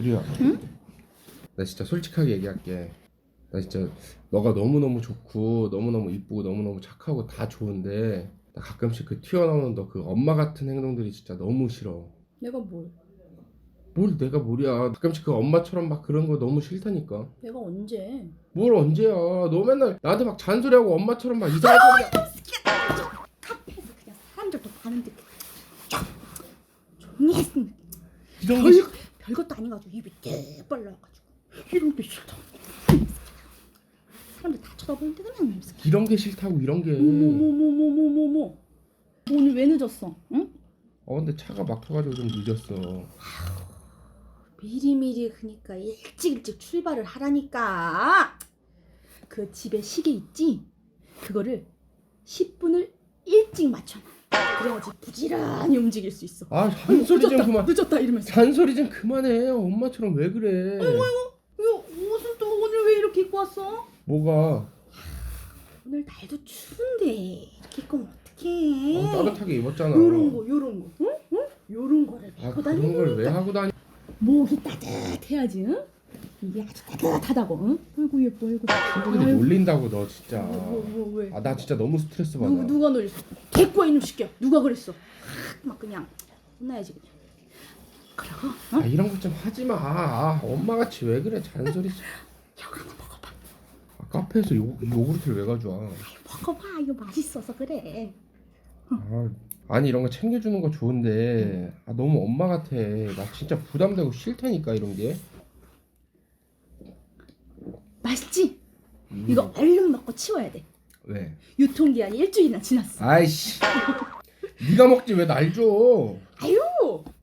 주리야. 나 진짜 솔직하게 얘기할게. 나 진짜 너가 너무 너무 좋고 너무 너무 이쁘고 너무 너무 착하고 다 좋은데 나 가끔씩 그 튀어나오는 너 그 엄마 같은 행동들이 진짜 너무 싫어. 내가 뭘? 뭘 내가 뭘이야. 가끔씩 그 엄마처럼 막 그런 거 너무 싫다니까. 내가 언제? 뭘 언제야. 너 맨날 나한테 막 잔소리하고 엄마처럼 막 이상하게 카페에서 그냥 사람들도 많은데 쫙 조용히 했으면 이런 별, 게 별것도 아니가지고 입이 개 빨라가지고 이런 게 싫다. 사람들 다 쳐다보는데 그냥 이. 이런 게 싫다고 이런 게. 뭐뭐뭐뭐뭐뭐뭐 오늘 왜 늦었어? 응? 어 근데 차가 막혀가지고 좀 늦었어. 미리미리 그니까 일찍 일찍 출발을 하라니까. 그 집에 시계 있지? 그거를 10분을 일찍 맞춰놔. 그래야지 부지런히 움직일 수 있어. 아 잔소리 좀 늦었다, 그만. 늦었다 이러면서. 잔소리 좀 그만해. 엄마처럼 왜 그래? 이거 옷은 또 오늘 왜 이렇게 입고 왔어? 뭐가? 오늘 날도 추운데 이렇게 입고 오면 어떡해? 어, 따뜻하게 입었잖아. 요런 거, 요런 거, 응? 응? 요런 거를 아 입고 그런 걸왜 하고 다니? 목이 따뜻해야지, 응? 이게 아주 따뜻하다고, 응? 아이고 예뻐, 아이고. 친구들이 아이고. 놀린다고 너 진짜. 뭐, 뭐, 왜? 아 나 진짜 너무 스트레스 받아. 누구 누가 놀렸어? 개꼬 이놈 시켜. 누가 그랬어? 확막 그냥 혼나야지 그냥. 그러고, 어? 아 이런 것 좀 하지 마. 아, 엄마 같이 왜 그래 잔소리. 형 하나 먹어봐. 아, 카페에서 요, 요구르트를 왜 가져와? 먹어봐. 이거 맛있어서 그래. 아, 아니 이런 거 챙겨주는 거 좋은데 아, 너무 엄마 같아. 나 진짜 부담되고 싫다니까 이런 게. 맛있지? 음, 이거 얼른 먹고 치워야 돼. 왜? 유통기한이 일주일이나 지났어. 아이씨. 네가 먹지 왜 날 줘? 아유,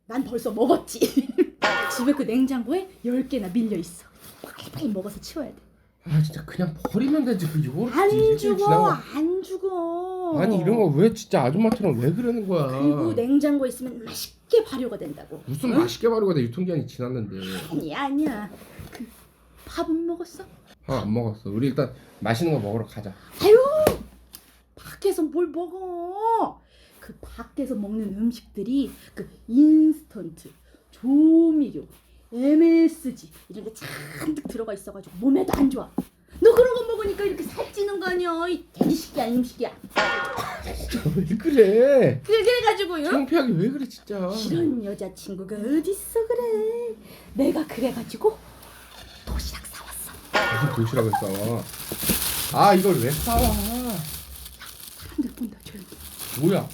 난 벌써 먹었지. 집에 그 냉장고에 10개나 밀려 있어. 빨리빨리 먹어서 치워야 돼. 아 진짜 그냥 버리면 되지 그 요구르트 안 죽어. 안 죽어. 아니 이런 거 왜 진짜 아줌마처럼 왜 그러는 거야? 그리고 냉장고에 있으면 맛있게 발효가 된다고. 무슨 응? 맛있게 바르고 내 유통기한이 지났는데 아니야, 아니야. 그 밥은 먹었어? 아 안 먹었어 우리 일단 맛있는 거 먹으러 가자 아유, 밖에서 뭘 먹어? 그 밖에서 먹는 음식들이 그 인스턴트, 조미료, MSG 이런 게 잔뜩 들어가 있어가지고 몸에도 안 좋아. 너 그런 거 먹으니까 이렇게 살찌는 거 아니야? 이 돼지식이야, 임식이야. 왜 그래 그래, 그래가지고 요. 창피하게 왜 그래 진짜 이런 여자친구가 어딨어 그래. 내가 그래가지고 도시락. 무슨 도시락을 싸와 아 이걸 왜 싸와 사람들 본다 조용히. 뭐야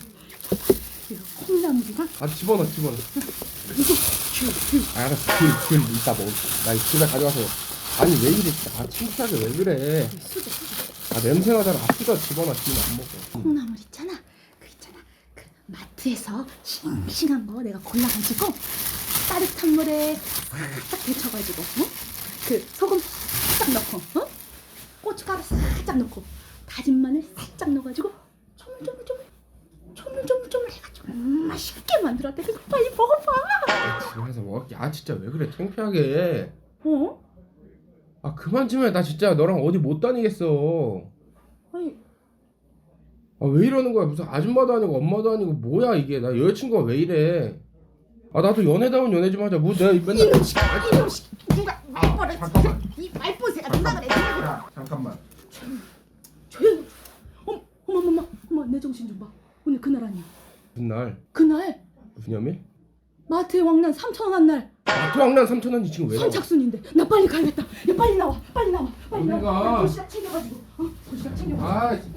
이거 콩나물이랑 아 집어넣어 집어넣어 귤. 아, 알았어 귤, 귤 이따 먹을게 나 집에 가져가서 아니 왜 이래 아 창피하게 왜 그래 수저, 수저. 아 냄새 나잖아 아 수저 집어넣어 지금 안 먹어 콩나물 있잖아. 그 있잖아. 그 마트에서 싱싱한 거 내가 골라가지고 따뜻한 물에 살짝 데쳐가지고, 어? 그 소금 살짝 넣고, 어? 고춧가루 살짝 넣고, 다진 마늘 살짝 넣어가지고 조물조물조물, 조물조물조물 해가지고 음, 맛있게 만들었대. 그거 빨리 먹어봐. 집에 가서 먹을게 아 진짜 왜 그래? 창피하게. 어? 아 그만 좀 해. 나 진짜 너랑 어디 못 다니겠어. 아니. 아 왜 이러는 거야? 무슨 아줌마도 아니고 엄마도 아니고 뭐야 이게? 나 여자친구가 왜 이래? 아 나도 연애다운 연애 좀 하자. 뭐 내가 맨날 이놈식, 이놈식 잠깐만 조용히. 어머, 어머, 어머, 어머, 내 정신 좀 봐. 오늘 그날 아니야. 무슨 날 그날 무슨 연일 마트에 왕난 3천 원한 날 마트 왕난 3천 원이 지금 왜 나와 선착순인데 나 빨리 가야겠다. 야 빨리 나와, 빨리 나와, 빨리 나와. 가? 도시락 챙겨가지고, 어? 도시락 챙겨가지고. 아.